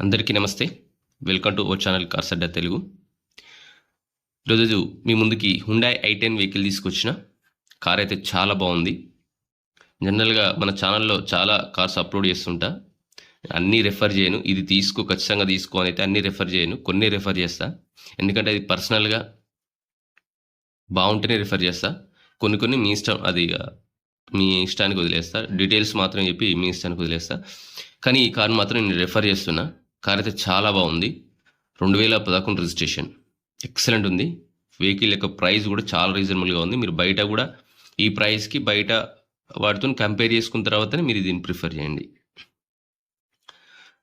అందరికీ నమస్తే. Welcome to our channel cars Adda Telugu ఈరోజు మీ ముందుకి హుండాయ్ ఐ టెన్ వెహికల్ తీసుకొచ్చిన. కార్ అయితే చాలా బాగుంది. జనరల్గా మన ఛానల్లో చాలా కార్స్ అప్లోడ్ చేస్తుంటా. అన్నీ రెఫర్ చేయను. ఇది తీసుకో ఖచ్చితంగా తీసుకో అని అయితే అన్నీ రెఫర్ చేయను. కొన్ని రెఫర్ చేస్తా. ఎందుకంటే అది పర్సనల్గా బాగుంటేనే రెఫర్ చేస్తా. కొన్ని కొన్ని మీ ఇష్టం అది మీ ఇష్టానికి వదిలేస్తా. డీటెయిల్స్ మాత్రం చెప్పి మీ ఇష్టానికి వదిలేస్తా. కానీ ఈ కార్ మాత్రం నేను రెఫర్ చేస్తున్నా. కార్ అయితే చాలా బాగుంది. రెండు వేల పదకొండు రిజిస్ట్రేషన్. ఎక్సలెంట్ ఉంది. వెహికల్ యొక్క ప్రైస్ కూడా చాలా రీజనబుల్గా ఉంది. మీరు బయట కూడా ఈ ప్రైస్కి బయట వాటితో కంపేర్ చేసుకున్న తర్వాతనే మీరు దీన్ని ప్రిఫర్ చేయండి.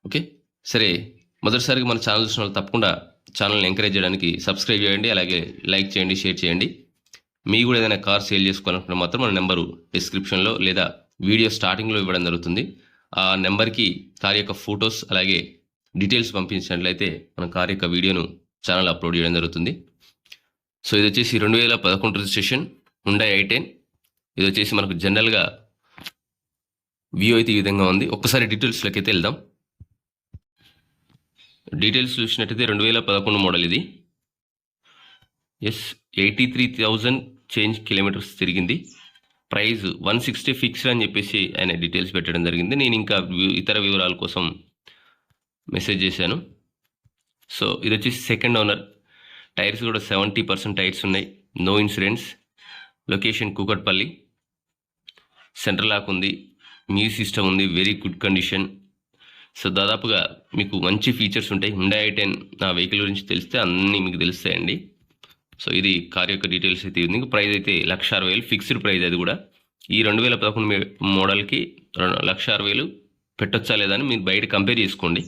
ఓకే? సరే మొదటిసారిగా మన ఛానల్ చూసిన వాళ్ళు తప్పకుండా ఛానల్ని ఎంకరేజ్ చేయడానికి సబ్స్క్రైబ్ చేయండి. అలాగే లైక్ చేయండి షేర్ చేయండి. మీ కూడా ఏదైనా కార్ సేల్ చేసుకోవాలనుకుంటే మాత్రం మన నెంబరు డిస్క్రిప్షన్లో లేదా వీడియో స్టార్టింగ్లో ఇవ్వడం జరుగుతుంది. ఆ నెంబర్కి కార్ యొక్క ఫొటోస్ అలాగే డీటెయిల్స్ పంపించినట్లయితే మన కార్ యొక్క వీడియోను ఛానల్ అప్లోడ్ చేయడం జరుగుతుంది. సో ఇది వచ్చేసి రెండు వేల పదకొండు రిజిస్ట్రేషన్ ఉండే ఐ టెన్. ఇది వచ్చేసి మనకు జనరల్గా వ్యూ అయితే ఈ విధంగా ఉంది. ఒక్కసారి డీటెయిల్స్లోకి అయితే వెళ్దాం. డీటెయిల్స్ చూసినట్టయితే రెండు వేల పదకొండు మోడల్ ఇది. Yes eighty three thousand change kilometres తిరిగింది. ప్రైస్ వన్ సిక్స్టీ ఫిక్స్డ్ అని చెప్పేసి ఆయన డీటెయిల్స్ పెట్టడం జరిగింది. నేను ఇంకా వి- ఇతర వివరాల కోసం మెసేజ్ చేశాను. సో ఇది వచ్చేసి సెకండ్ ఓనర్. టైర్స్ కూడా సెవెంటీ పర్సెంట్ టైర్స్ ఉన్నాయి. No insurance location Kukatpally. Central lock ఉంది. మ్యూజిక్ సిస్టమ్ ఉంది. Very good condition. సో దాదాపుగా మీకు మంచి ఫీచర్స్ ఉంటాయి. హుండా ఐ టెన్ నా వెహికల్ గురించి తెలిస్తే అన్నీ మీకు తెలుస్తాయండి. సో ఇది కార్ యొక్క డీటెయిల్స్ అయితే ఉంది ప్రైస్ అయితే లక్ష అరవై వేలు. ఫిక్స్డ్ ప్రైస్ అది కూడా. ఈ రెండు వేల పదకొండు మోడల్కి రెండు- లక్ష అరవై వేలు పెట్టొచ్చా లేదా అని మీరు బయట కంపేర్ చేసుకోండి.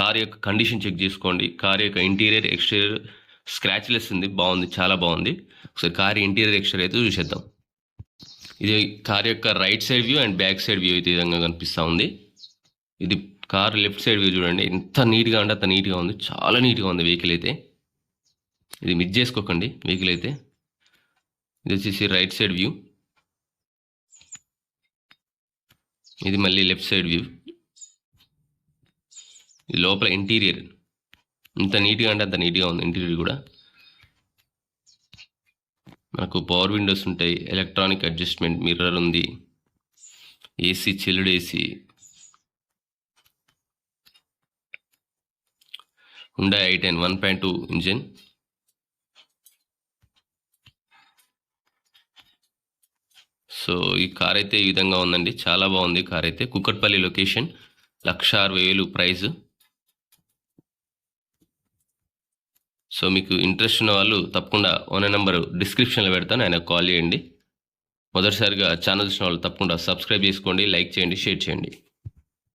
కార్ యొక్క కండిషన్ చెక్ చేసుకోండి. కార్ యొక్క ఇంటీరియర్ ఎక్స్టీరియర్ స్క్రాచ్లెస్ ఉంది. బాగుంది. చాలా బాగుంది. ఒకసారి కార్ ఇంటీరియర్ ఎక్స్టీరియర్ అయితే చూసేద్దాం. ఇది కార్ యొక్క right side view and back side view అయితే ఈ విధంగా కనిపిస్తూ ఉంది. ఇది కార్ లెఫ్ట్ సైడ్ వ్యూ చూడండి. ఎంత నీట్గా అంటే అంత నీట్గా ఉంది. చాలా నీట్గా ఉంది వెహికల్ అయితే. ఇది మిస్ చేసుకోకండి వెహికల్ అయితే. ఇది వచ్చేసి రైట్ సైడ్ వ్యూ. ఇది మళ్ళీ లెఫ్ట్ సైడ్ వ్యూ. లోపల ఇంటీరియర్. ఇంత నీట్గా అంటే అంత నీట్గా ఉంది ఇంటీరియర్ కూడా. మనకు పవర్ విండోస్ ఉంటాయి ఎలక్ట్రానిక్ అడ్జస్ట్మెంట్ మిర్రర్ ఉంది AC చెల్లుడు AC Hyundai i ten one point two engine so ఈ కార్ అయితే ఈ విధంగా ఉందండి. చాలా బాగుంది కార్ అయితే. కుక్కట్పల్లి లొకేషన్ లక్ష అరవై వేలు ప్రైస్. సో మీకు ఇంట్రెస్ట్ ఉన్న వాళ్ళు తప్పకుండా ఓనర్ నెంబర్ డిస్క్రిప్షన్లో పెడతాను ఆయన కాల్ చేయండి. మొదటిసారిగా ఛానల్ చూసిన వాళ్ళు తప్పకుండా సబ్స్క్రైబ్ చేసుకోండి లైక్ చేయండి షేర్ చేయండి.